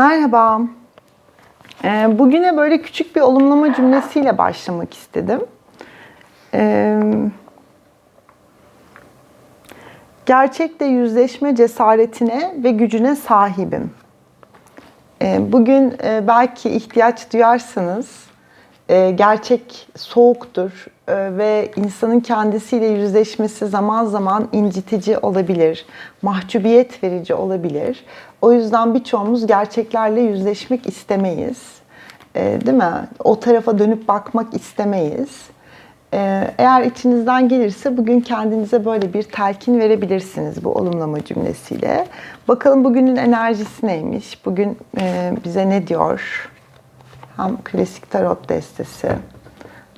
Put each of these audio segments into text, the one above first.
Merhaba. Ee, Bugüne böyle küçük bir olumlama cümlesiyle başlamak istedim. Ee, Gerçekle yüzleşme cesaretine ve gücüne sahibim. Ee, Bugün e, belki ihtiyaç duyarsanız e, gerçek soğuktur ve insanın kendisiyle yüzleşmesi zaman zaman incitici olabilir, mahcubiyet verici olabilir. O yüzden birçoğumuz gerçeklerle yüzleşmek istemeyiz. E, Değil mi? O tarafa dönüp bakmak istemeyiz. E, Eğer içinizden gelirse bugün kendinize böyle bir telkin verebilirsiniz bu olumlama cümlesiyle. Bakalım bugünün enerjisi neymiş? Bugün e, bize ne diyor? Hem klasik tarot destesi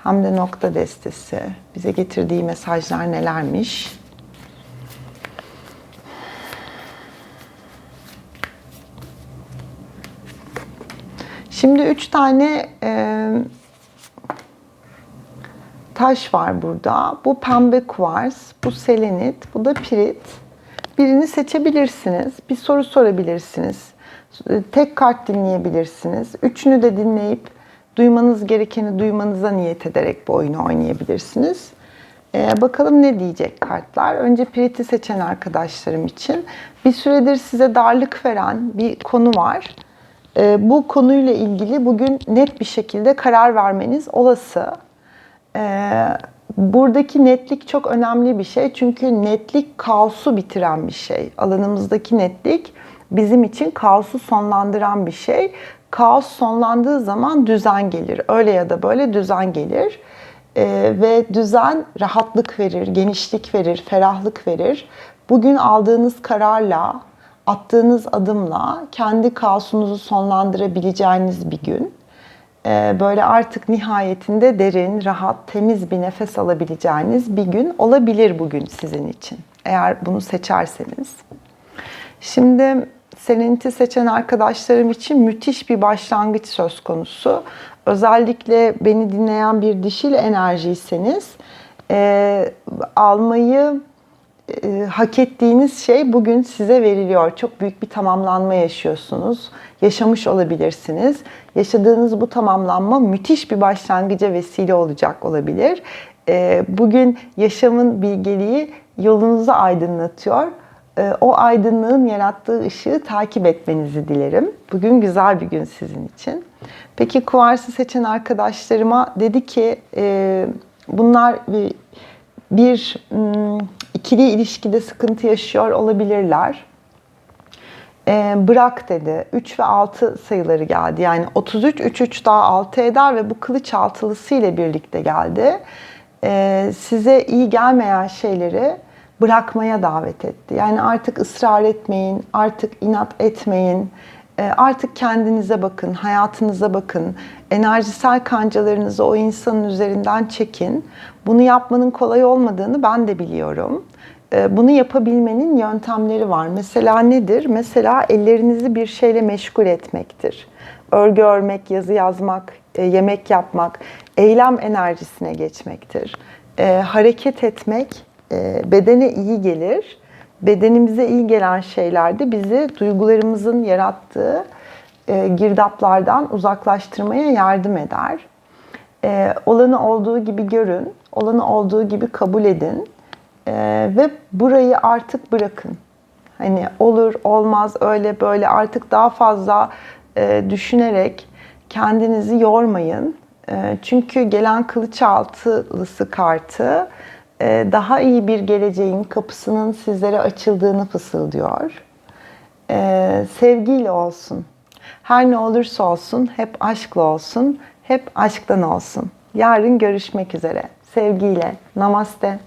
hem de nokta destesi. Bize getirdiği mesajlar nelermiş? Şimdi üç tane e, taş var burada. Bu pembe kuvars, bu selenit, bu da pirit. Birini seçebilirsiniz. Bir soru sorabilirsiniz. Tek kart dinleyebilirsiniz. Üçünü de dinleyip duymanız gerekeni duymanıza niyet ederek bu oyunu oynayabilirsiniz. Ee, bakalım ne diyecek kartlar. Önce Pirit'i seçen arkadaşlarım için bir süredir size darlık veren bir konu var. Ee, bu konuyla ilgili bugün net bir şekilde karar vermeniz olası. Ee, buradaki netlik çok önemli bir şey. Çünkü netlik kaosu bitiren bir şey. Alanımızdaki netlik bizim için kaosu sonlandıran bir şey. Kaos sonlandığı zaman düzen gelir. Öyle ya da böyle düzen gelir. Ee, ve düzen rahatlık verir, genişlik verir, ferahlık verir. Bugün aldığınız kararla, attığınız adımla kendi kaosunuzu sonlandırabileceğiniz bir gün. Ee, böyle artık nihayetinde derin, rahat, temiz bir nefes alabileceğiniz bir gün olabilir bugün sizin için. Eğer bunu seçerseniz. Şimdi Selenit'i seçen arkadaşlarım için müthiş bir başlangıç söz konusu. Özellikle beni dinleyen bir dişil enerjiyseniz e, almayı e, hak ettiğiniz şey bugün size veriliyor. Çok büyük bir tamamlanma yaşıyorsunuz. Yaşamış olabilirsiniz. Yaşadığınız bu tamamlanma müthiş bir başlangıca vesile olacak olabilir. E, bugün yaşamın bilgeliği yolunuzu aydınlatıyor. E, o aydınlığın yarattığı ışığı takip etmenizi dilerim. Bugün güzel bir gün sizin için. Peki kuvarsı seçen arkadaşlarıma dedi ki e, bunlar bir, bir ikili ilişkide sıkıntı yaşıyor olabilirler. E, bırak dedi. 3 ve 6 sayıları geldi. Yani 33, 3, 3 daha 6 eder ve bu kılıç altılısı ile birlikte geldi. E, size iyi gelmeyen şeyleri bırakmaya davet etti. Yani artık ısrar etmeyin, artık inat etmeyin. Artık kendinize bakın, hayatınıza bakın. Enerjisel kancalarınızı o insanın üzerinden çekin. Bunu yapmanın kolay olmadığını ben de biliyorum. Bunu yapabilmenin yöntemleri var. Mesela nedir? Mesela ellerinizi bir şeyle meşgul etmektir. Örgü örmek, yazı yazmak, yemek yapmak, eylem enerjisine geçmektir. Hareket etmek bedene iyi gelir bedenimize iyi gelen şeyler de bizi duygularımızın yarattığı e, girdaplardan uzaklaştırmaya yardım eder. E, olanı olduğu gibi görün, olanı olduğu gibi kabul edin e, ve burayı artık bırakın. Hani olur, olmaz, öyle böyle artık daha fazla e, düşünerek kendinizi yormayın. E, çünkü gelen kılıç altılısı kartı e, daha iyi bir geleceğin kapısının sizlere açıldığını fısıldıyor. Ee, sevgiyle olsun. Her ne olursa olsun hep aşkla olsun, hep aşktan olsun. Yarın görüşmek üzere. Sevgiyle. Namaste.